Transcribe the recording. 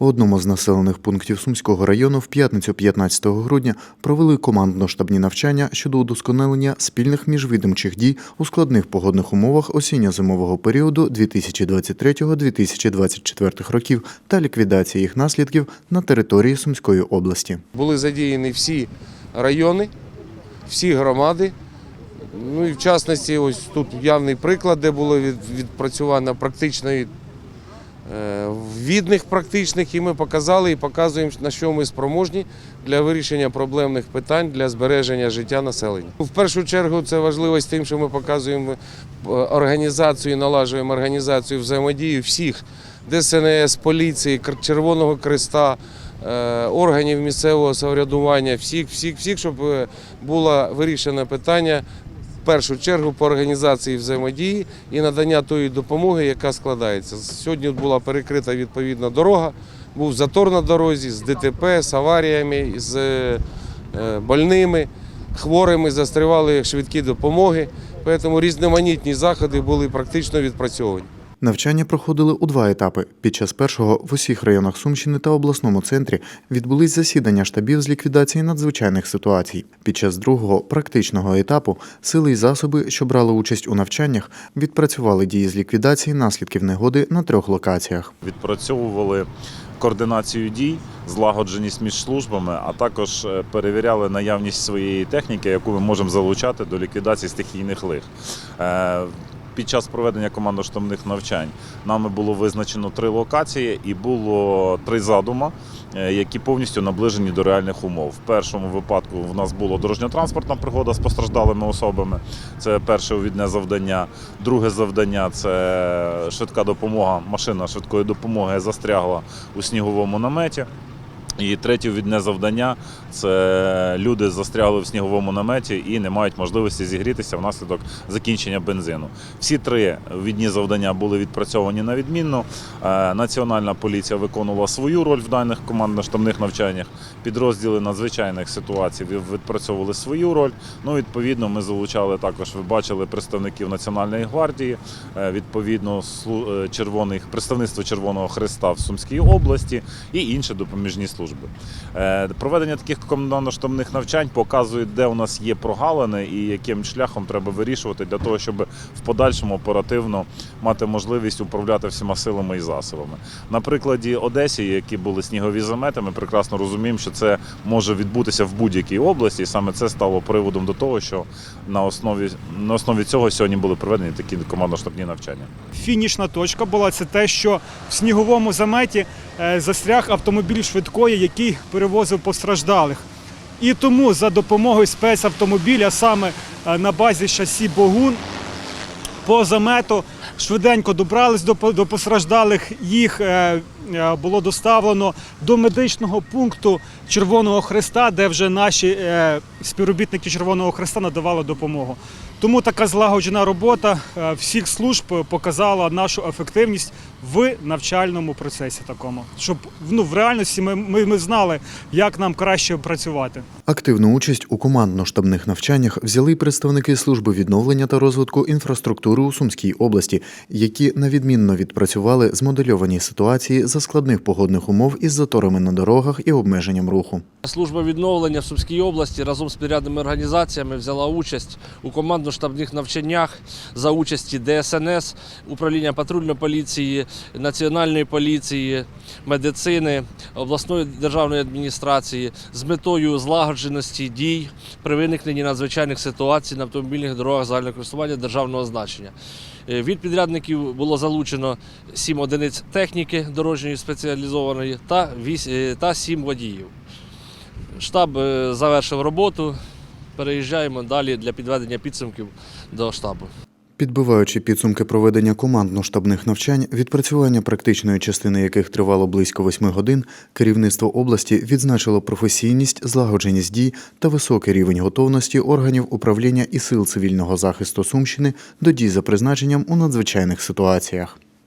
У одному з населених пунктів Сумського району в п'ятницю 15 грудня провели командно-штабні навчання щодо удосконалення спільних міжвідомчих дій у складних погодних умовах осінньо-зимового періоду 2023-2024 років та ліквідації їх наслідків на території Сумської області. Були задіяні всі райони, всі громади. Ну і в частності, ось тут явний приклад, де було від, відпрацювано практичної відних практичних, і ми показали і показуємо, на що ми спроможні для вирішення проблемних питань для збереження життя населення. В першу чергу це важливість тим, що ми показуємо е, організацію, налажуємо організацію взаємодії всіх ДСНС, поліції, Червоного Креста, е, органів місцевого самоврядування, всіх, всіх, всіх, щоб е, було вирішено питання першу чергу по організації взаємодії і надання тої допомоги, яка складається. Сьогодні була перекрита відповідна дорога, був затор на дорозі з ДТП, з аваріями, з е, больними, хворими, застрівали швидкі допомоги. Тому різноманітні заходи були практично відпрацьовані. Навчання проходили у два етапи. Під час першого в усіх районах Сумщини та обласному центрі відбулись засідання штабів з ліквідації надзвичайних ситуацій. Під час другого практичного етапу сили і засоби, що брали участь у навчаннях, відпрацювали дії з ліквідації наслідків негоди на трьох локаціях. відпрацьовували координацію дій, злагодженість між службами, а також е, перевіряли наявність своєї техніки, яку ми можемо залучати до ліквідації стихійних лих. Під час проведення командно-штабних навчань нами було визначено три локації і було три задума, е, які повністю наближені до реальних умов. В першому випадку в нас була дорожньо-транспортна пригода з постраждалими особами. Це перше увідне завдання. Друге завдання це швидка допомога. Машина швидкої допомоги застрягла у сніговому наметі. І третє відне завдання це люди застрягли в сніговому наметі і не мають можливості зігрітися внаслідок закінчення бензину. Всі три відні завдання були відпрацьовані на відмінно. Е, Національна поліція виконувала свою роль в даних командно-штабних навчаннях. Підрозділи надзвичайних ситуацій відпрацьовували свою роль. Ну, відповідно, ми залучали також. Ви бачили представників Національної гвардії, е, відповідно е, червоних представництво Червоного Христа в Сумській області і інші допоміжні служби. Е, Проведення таких командно-штабних навчань показує, де у нас є прогалини і яким шляхом треба вирішувати для того, щоб в подальшому оперативно мати можливість управляти всіма силами і засобами. На прикладі Одесі, які були снігові замети, ми прекрасно розуміємо, що це може відбутися в будь-якій області, і саме це стало приводом до того, що на основі, на основі цього сьогодні були проведені такі командно-штабні навчання. Фінішна точка була це те, що в сніговому заметі е, застряг автомобіль швидкої, який перевозив постраждалих. І тому за допомогою спецавтомобіля, саме е, на базі шасі Богун, по замету швиденько добрались до, постраждалих. Їх е, було доставлено до медичного пункту Червоного Христа, де вже наші е, співробітники Червоного Христа надавали допомогу. Тому така злагоджена робота е, всіх служб показала нашу ефективність в навчальному процесі такому, щоб ну, в реальності ми, ми, ми знали, як нам краще працювати. Активну участь у командно-штабних навчаннях взяли представники служби відновлення та розвитку інфраструктури у Сумській області, які навідмінно відпрацювали змодельовані ситуації за складних погодних умов із заторами на дорогах і обмеженням руху. Служба відновлення в Сумській області разом з підрядними організаціями взяла участь у командно-штабних навчаннях за участі ДСНС, управління патрульної поліції, національної поліції, медицини, обласної державної адміністрації з метою злагодженості дій при виникненні надзвичайних ситуацій на автомобільних дорогах загального користування державного значення. Е, Від підрядників було залучено 7 одиниць техніки дорожньої спеціалізованої та 8, та 7 водіїв. Штаб е, завершив роботу. Переїжджаємо далі для підведення підсумків до штабу. Підбиваючи підсумки проведення командно-штабних навчань, відпрацювання практичної частини яких тривало близько восьми годин, керівництво області відзначило професійність, злагодженість дій та високий рівень готовності органів управління і сил цивільного захисту Сумщини до дій за призначенням у надзвичайних ситуаціях.